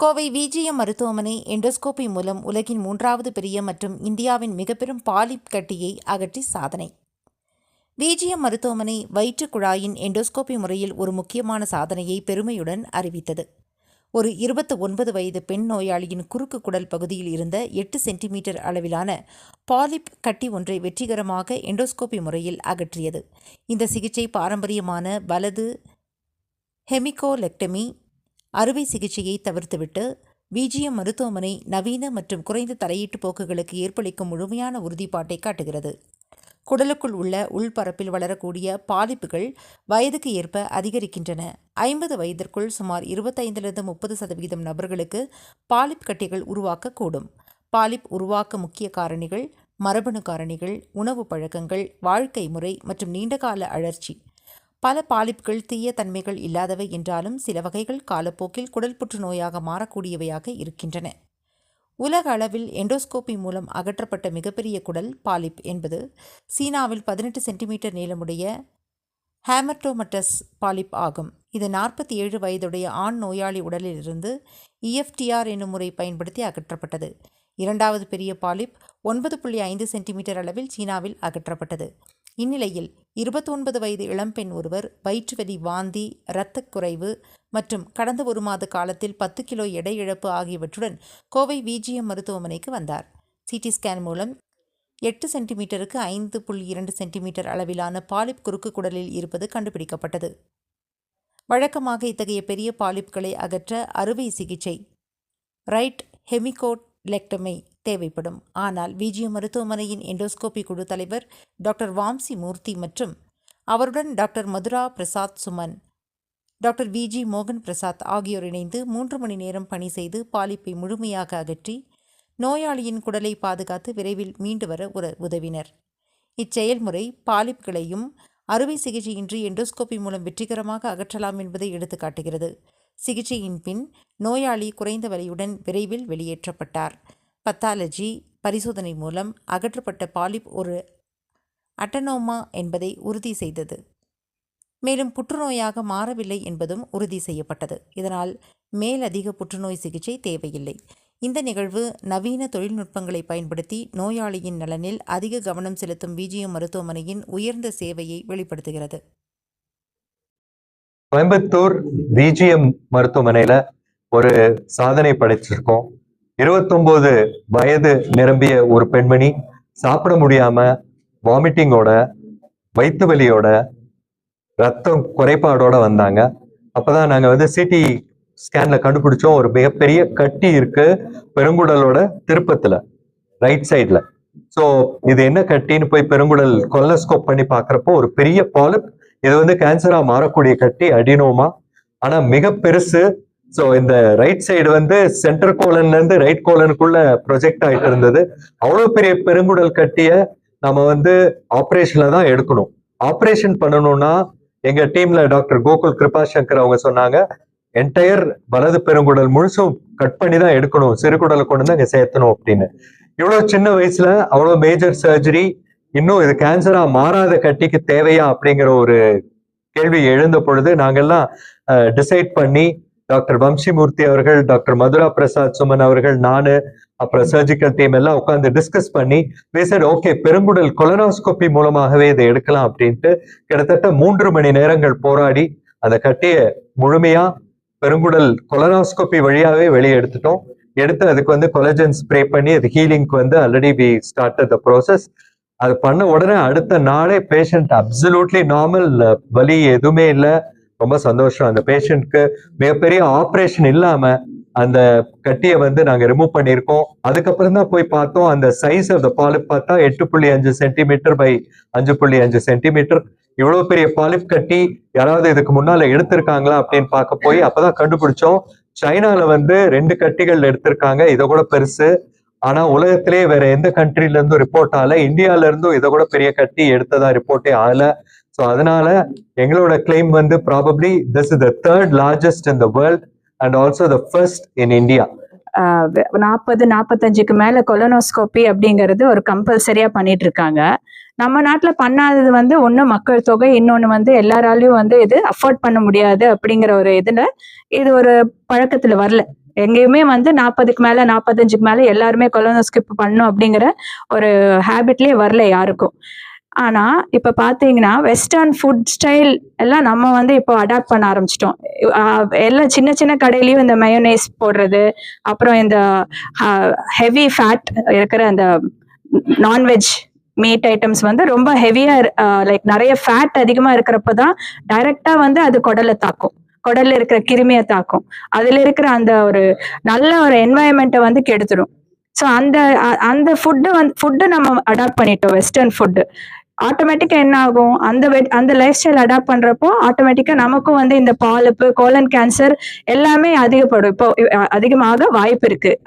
Kovai VGM மருத்துவமனை endoscopy மூலம் உலகின் மூன்றாவது பெரிய மற்றும் இந்தியாவின் மிகப்பெரும் பாலிப் கட்டியை அகற்றி சாதனை. விஜிஎம் மருத்துவமனை வயிற்று குழாயின் எண்டோஸ்கோபி முறையில் ஒரு முக்கியமான சாதனையை பெருமையுடன் அறிவித்தது. ஒரு இருபத்து ஒன்பது வயது பெண் நோயாளியின் குறுக்கு குடல் பகுதியில் இருந்த எட்டு சென்டிமீட்டர் அளவிலான பாலிப் கட்டி ஒன்றை வெற்றிகரமாக எண்டோஸ்கோபி முறையில் அகற்றியது. இந்த சிகிச்சை பாரம்பரியமான வலது ஹெமிகோலெக்டமி அறுவை சிகிச்சையை தவிர்த்துவிட்டு விஜிஎம் மருத்துவமனை நவீன மற்றும் குறைந்த தலையீட்டு போக்குகளுக்கு ஏற்பளிக்கும் முழுமையான உறுதிப்பாட்டை காட்டுகிறது. குடலுக்குள் உள்ள உள்பரப்பில் வளரக்கூடிய பாலிப்புகள் வயதுக்கு ஏற்ப அதிகரிக்கின்றன. ஐம்பது வயதிற்குள் சுமார் இருபத்தைந்திலிருந்து முப்பது சதவீதம் நபர்களுக்கு பாலிப் கட்டிகள் உருவாக்கக்கூடும். பாலிப் உருவாக்க முக்கிய காரணிகள் மரபணு காரணிகள் உணவு பழக்கங்கள் வாழ்க்கை முறை மற்றும் நீண்டகால அழற்சி. பல பாலிப்கள் தீய தன்மைகள் இல்லாதவை என்றாலும் சில வகைகள் காலப்போக்கில் குடல் புற்றுநோயாக மாறக்கூடியவையாக இருக்கின்றன. உலக அளவில் எண்டோஸ்கோபி மூலம் அகற்றப்பட்ட மிகப்பெரிய குடல் பாலிப் என்பது சீனாவில் பதினெட்டு சென்டிமீட்டர் நீளமுடைய ஹேமர்டோமட்டஸ் பாலிப் ஆகும். இது நாற்பத்தி ஏழு வயதுடைய ஆண் நோயாளி உடலிலிருந்து இஎஃப்டிஆர் என்னும் முறை பயன்படுத்தி அகற்றப்பட்டது. இரண்டாவது பெரிய பாலிப் ஒன்பது புள்ளி ஐந்து சென்டிமீட்டர் அளவில் சீனாவில் அகற்றப்பட்டது. இந்நிலையில் இருபத்தொன்பது வயது இளம்பெண் ஒருவர் வயிற்றுவலி வாந்தி இரத்தக்குறைவு மற்றும் கடந்த ஒரு மாத காலத்தில் பத்து கிலோ எடை இழப்பு ஆகியவற்றுடன் கோவை விஜிஎம் மருத்துவமனைக்கு வந்தார். சிடி ஸ்கேன் மூலம் எட்டு சென்டிமீட்டருக்கு ஐந்து புள்ளி இரண்டு சென்டிமீட்டர் அளவிலான பாலிப் குறுக்கு குடலில் இருப்பது கண்டுபிடிக்கப்பட்டது. வழக்கமாக இத்தகைய பெரிய பாலிப்களை அகற்ற அறுவை சிகிச்சை ரைட் ஹெமிகோட் லெக்டமை தேவைப்படும். ஆனால் விஜிஎம் மருத்துவமனையின் எண்டோஸ்கோபி குழு தலைவர் டாக்டர் வாம்சி மூர்த்தி மற்றும் அவருடன் டாக்டர் மதுரா பிரசாத் சுமன் டாக்டர் விஜி மோகன் பிரசாத் ஆகியோர் இணைந்து மூன்று மணி நேரம் பணி செய்து பாலிப்பை முழுமையாக அகற்றி நோயாளியின் குடலை பாதுகாத்து விரைவில் மீண்டு வர உதவினர். இச்செயல்முறை பாலிப்களையும் அறுவை சிகிச்சையின்றி எண்டோஸ்கோபி மூலம் வெற்றிகரமாக அகற்றலாம் என்பதை எடுத்துக்காட்டுகிறது. சிகிச்சையின் பின் நோயாளி குறைந்த வலியுடன் விரைவில் வெளியேற்றப்பட்டார். பத்தாலஜி பரிசோதனை மூலம் அகற்றப்பட்ட பாலிப் ஒரு அட்டனோமா என்பதை உறுதி செய்தது. மேலும் புற்றுநோயாக மாறவில்லை என்பதும் உறுதி செய்யப்பட்டது. இதனால் மேலதிக புற்றுநோய் சிகிச்சை தேவையில்லை. இந்த நிகழ்வு நவீன தொழில்நுட்பங்களை பயன்படுத்தி நோயாளியின் நலனில் அதிக கவனம் செலுத்தும் விஜிஎம் மருத்துவமனையின் உயர்ந்த சேவையை வெளிப்படுத்துகிறது. கோயம்புத்தூர் விஜிஎம் மருத்துவமனையில் ஒரு சாதனை படைச்சிருக்கோம். இருபத்தொன்பது வயது நிரம்பிய ஒரு பெண்மணி சாப்பிட முடியாம வாமிட்டிங்கோட வயிற்று வலியோட ரத்தம் குறைபாடோட வந்தாங்க. அப்பதான் நாங்க வந்து சிடி ஸ்கேன்ல கண்டுபிடிச்சோம். ஒரு மிகப்பெரிய கட்டி இருக்கு பெருங்குடலோட திருப்பத்துல ரைட் சைட்ல ஸோ இது என்ன கட்டின்னு போய் பெருங்குடல் கொல்லஸ்கோப் பண்ணி பார்க்குறப்போ ஒரு பெரிய பாலிப் இது வந்து கேன்சரா மாறக்கூடிய கட்டி அடினோமா ஆனா மிக பெருசு ஸோ இந்த ரைட் சைடு வந்து சென்டர் கோலன்ல இருந்து ரைட் கோலனுக்குள்ள ப்ரொஜெக்ட் ஆயிட்டு இருந்தது. அவ்வளவு பெரிய பெருங்குடல் கட்டிய நம்ம வந்து ஆப்ரேஷன்ல தான் எடுக்கணும். ஆப்ரேஷன் பண்ணணும்னா எங்க டீம்ல டாக்டர் கோகுல் கிருபா சங்கர் அவங்க சொன்னாங்க என்டையர் வலது பெருங்குடல் முழுசும் கட் பண்ணி தான் எடுக்கணும். சிறுகுடலை கொண்டு வந்து அங்க சேர்த்தணும் அப்படின்னு. இவ்வளோ சின்ன வயசுல அவ்வளோ மேஜர் சர்ஜரி இன்னும் இது கேன்சரா மாறாத கட்டிக்கு தேவையா அப்படிங்கிற ஒரு கேள்வி எழுந்த பொழுது நாங்கெல்லாம் டிசைட் பண்ணி டாக்டர் வம்சிமூர்த்தி அவர்கள் டாக்டர் மதுரா பிரசாத் சுமன் அவர்கள் நானு அப்புறம் சர்ஜிக்கல் டீம் எல்லாம் உட்காந்து டிஸ்கஸ் பண்ணி பேசட் ஓகே பெருங்குடல் கொலனோஸ்கோபி மூலமாகவே இதை எடுக்கலாம் அப்படின்ட்டு கிட்டத்தட்ட மூன்று மணி நேரங்கள் போராடி அந்த கட்டிய முழுமையா பெருங்குடல் கொலனோஸ்கோபி வழியாவே வெளியே எடுத்துட்டோம். எடுத்து அதுக்கு வந்து கொலஜன் ஸ்ப்ரே பண்ணி அது ஹீலிங்க்கு வந்து already we start the process அது பண்ண உடனே அடுத்த நாளே பேஷண்ட் அப்சல்யூட்லி நார்மல் வலி எதுவுமே இல்லை. ரொம்ப சந்தோஷம். அந்த பேஷண்ட்க்கு மிகப்பெரிய ஆப்ரேஷன் இல்லாம அந்த கட்டியை வந்து நாங்க ரிமூவ் பண்ணியிருக்கோம். அதுக்கப்புறம் தான் போய் பார்த்தோம். அந்த சைஸ் ஆஃப் த பாலிப் பார்த்தா எட்டு புள்ளி அஞ்சு சென்டிமீட்டர் பை அஞ்சு புள்ளி அஞ்சு சென்டிமீட்டர் இவ்வளவு பெரிய பாலிப் கட்டி யாராவது இதுக்கு முன்னால எடுத்திருக்காங்களா அப்படின்னு பார்க்க போய் அப்பதான் கண்டுபிடிச்சோம். சைனால வந்து ரெண்டு கட்டிகள் எடுத்திருக்காங்க. இதை கூட பெருசு. ஆனா உலகத்திலேயே வேற எந்த கண்ட்ரில இருந்தும் ரிப்போர்ட் ஆகல. இந்தியால இருந்தும் இதை கூட பெரிய கட்டி எடுத்ததா ரிப்போர்ட்டே ஆகல. ஸோ அதனால எங்களோட கிளைம் வந்து probably this is the third largest in the world and also the first in India நாற்பது நாற்பத்தஞ்சுக்கு மேல கொலனோஸ்கோபி அப்படிங்கிறது ஒரு கம்பல்சரியா பண்ணிட்டு இருக்காங்க நம்ம நாட்டில் பண்ணாதது வந்து ஒன்று மக்கள் தொகை இன்னொன்னு வந்து எல்லாராலையும் வந்து இது அஃபோர்ட் பண்ண முடியாது அப்படிங்கிற ஒரு இதில் இது ஒரு பழக்கத்தில் வரல. எங்கேயுமே வந்து நாற்பதுக்கு மேலே நாற்பத்தஞ்சுக்கு மேலே எல்லாருமே கொலனோஸ்கிப் பண்ணும் அப்படிங்கிற ஒரு ஹேபிட்லேயே வரல யாருக்கும். ஆனா இப்போ பாத்தீங்கன்னா வெஸ்டர்ன் ஃபுட் ஸ்டைல் எல்லாம் நம்ம வந்து இப்போ அடாப்ட் பண்ண ஆரம்பிச்சிட்டோம். எல்லாம் சின்ன சின்ன கடையிலையும் இந்த மயோனைஸ் போடுறது அப்புறம் இந்த ஹெவி ஃபேட் இருக்கிற அந்த நான்வெஜ் மீட் ஐட்டம்ஸ் வந்து ரொம்ப ஹெவியா லைக் நிறைய ஃபேட் அதிகமா இருக்கிறப்ப தான் டைரெக்டாக வந்து அது குடலை தாக்கும். குடல்ல இருக்கிற கிருமியை தாக்கும். அதுல இருக்கிற அந்த ஒரு நல்ல ஒரு என்வாயன்மெண்ட்டை வந்து கெடுத்துடும் ஸோ அந்த அந்த ஃபுட்டு வந்து ஃபுட்டு நம்ம அடாப்ட் பண்ணிட்டோம் வெஸ்டர்ன் ஃபுட்டு ஆட்டோமேட்டிக்காக என்ன ஆகும் அந்த அந்த லைஃப் ஸ்டைல் அடாப்ட் பண்றப்போ ஆட்டோமேட்டிக்காக நமக்கும் வந்து இந்த பாலிப்பு கோலன் கேன்சர் எல்லாமே அதிகப்படும். இப்போ அதிகமாக வாய்ப்பு இருக்கு.